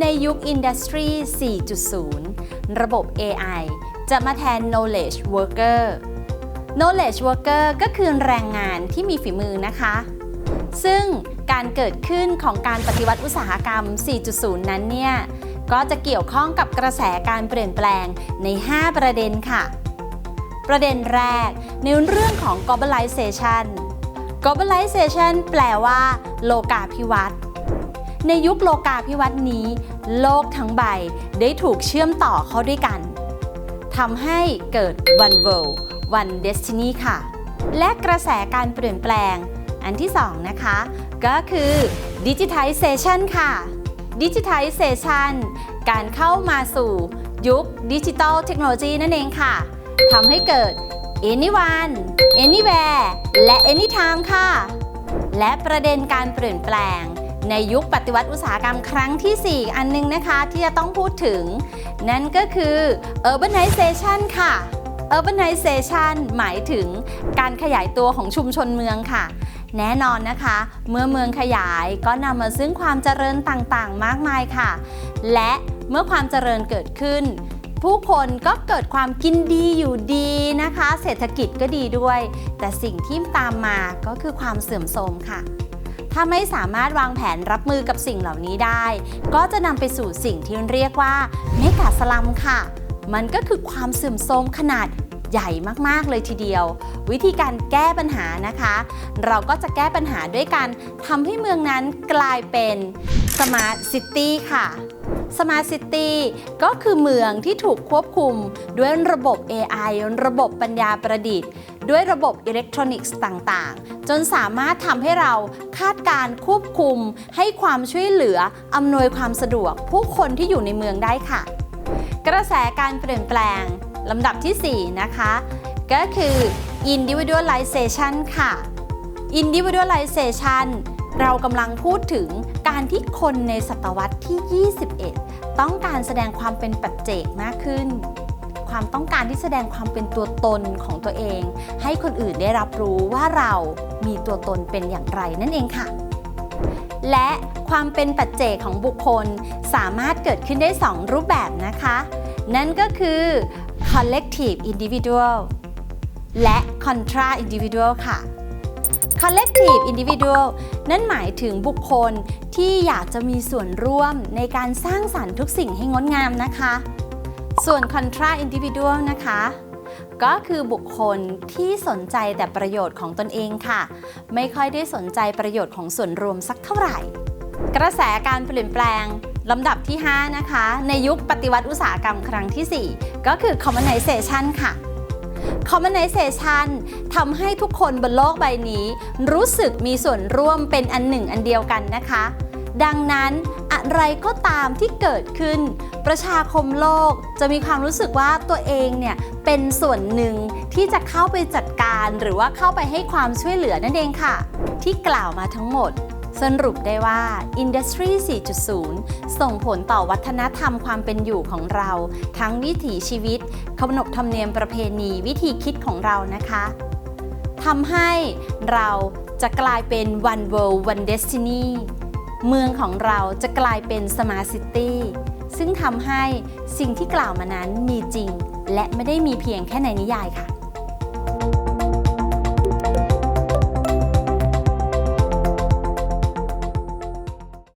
ในยุค Industry 4.0 ระบบ AI จะมาแทน knowledge worker knowledge worker ก็คือแรงงานที่มีฝีมือนะคะ ซึ่งการเกิดขึ้นของการปฏิวัติอุตสาหกรรม 4.0 นั้นเนี่ย ก็จะเกี่ยวข้องกับกระแสการเปลี่ยนแปลงใน 5 ประเด็นค่ะ ประเด็นแรกในเรื่องของ globalization globalization แปลว่า โลกาภิวัตน์ ในยุคโลกาภิวัตน์นี้ โลกทั้งใบได้ถูกเชื่อมต่อเข้าด้วยกันทำให้เกิด one world one destiny ค่ะ และกระแสการเปลี่ยนแปลง อันที่ 2 นะคะ ก็คือ digitization ค่ะ digitization การเข้ามาสู่ยุคดิจิ t a ลเทคโนโลยีนั่นเองค่ะทำให้เกิด anyone anywhere และ anytime ค่ะ และประเด็นการเปลี่ยนแปลง ในยุคปฏิวัติอุตสาหกรรมครั้งที่ 4 อันนึงนะคะที่จะต้องพูดถึง นั่นก็คือ urbanization ค่ะ urbanization หมายถึงการขยายตัวของชุมชนเมืองค่ะ แน่นอนนะคะ เมื่อเมืองขยายก็นำมาซึ่งความเจริญต่างๆ มากมายค่ะ และเมื่อความเจริญเกิดขึ้น ผู้คนก็เกิดความกินดีอยู่ดีนะคะ เศรษฐกิจก็ดีด้วย แต่สิ่งที่ตามมาก็คือความเสื่อมโทรมค่ะ ถ้าไม่สามารถวางแผนรับมือกับสิ่งเหล่านี้ได้ ก็จะนำไปสู่สิ่งที่เรียกว่าเมกะสลัมค่ะ มันก็คือความเสื่อมโทรมขนาดใหญ่มาก ๆ เลยทีเดียว วิธีการแก้ปัญหานะคะ เราก็จะแก้ปัญหาด้วยการทำให้เมืองนั้นกลายเป็น Smart City ค่ะ Smart City ก็คือเมืองที่ถูกควบคุมด้วยระบบ AI ระบบปัญญาประดิษฐ์ ด้วยระบบอิเล็กทรอนิกส์ต่างๆ จนสามารถทำให้เราคาดการควบคุม ให้ความช่วยเหลือ อำนวยความสะดวก ผู้คนที่อยู่ในเมืองได้ค่ะ กระแสการเปลี่ยนแปลงลำดับที่ 4 นะคะ ก็คือ individualization ค่ะ individualization เรากำลังพูดถึงการที่คนในศตวรรษที่ 21 ต้องการแสดงความเป็นปัจเจกมากขึ้น ความต้องการที่แสดงความเป็นตัวตนของตัวเอง ให้คนอื่นได้รับรู้ว่าเรามีตัวตนเป็นอย่างไรนั่นเองค่ะ และความเป็นปัจเจกของบุคคลสามารถเกิดขึ้นได้ 2 รูปแบบนะคะ นั่นก็คือ collective individual และ contra individual ค่ะ collective individual นั่นหมายถึงบุคคลที่อยากจะมีส่วนร่วมในการสร้างสรรค์ทุกสิ่งให้งดงามนะคะ ส่วน contra individual นะคะก็คือบุคคลที่สนใจแต่ประโยชน์ของตนเองค่ะ ไม่ค่อยได้สนใจประโยชน์ของส่วนรวมสักเท่าไหร่ กระแสการเปลี่ยนแปลงลำดับที่ 5 นะคะ ในยุคปฏิวัติอุตสาหกรรมครั้งที่ 4 ก็คือ commonization ค่ะ commonization ทำให้ทุกคนบนโลกใบนี้ รู้สึกมีส่วนร่วมเป็นอันหนึ่งอันเดียวกันนะคะ ดังนั้นอะไรก็ตามที่เกิดขึ้น ประชาคมโลกจะมีความรู้สึกว่าตัวเองเนี่ยเป็นส่วนหนึ่งที่จะเข้าไปจัดการหรือว่าเข้าไปให้ความช่วยเหลือนั่นเองค่ะ ที่กล่าวมาทั้งหมด สรุปได้ว่า Industry 4.0 ส่งผลต่อวัฒนธรรมความเป็นอยู่ของเรา ทั้งวิถีชีวิต ขนบธรรมเนียมประเพณีวิธีคิดของเรานะคะทำให้เราจะกลายเป็น one world one destiny เมืองของเราจะกลายเป็น smart city ซึ่งทำให้สิ่งที่กล่าวมานั้นมีจริง และไม่ได้มีเพียงแค่ในนิยายค่ะ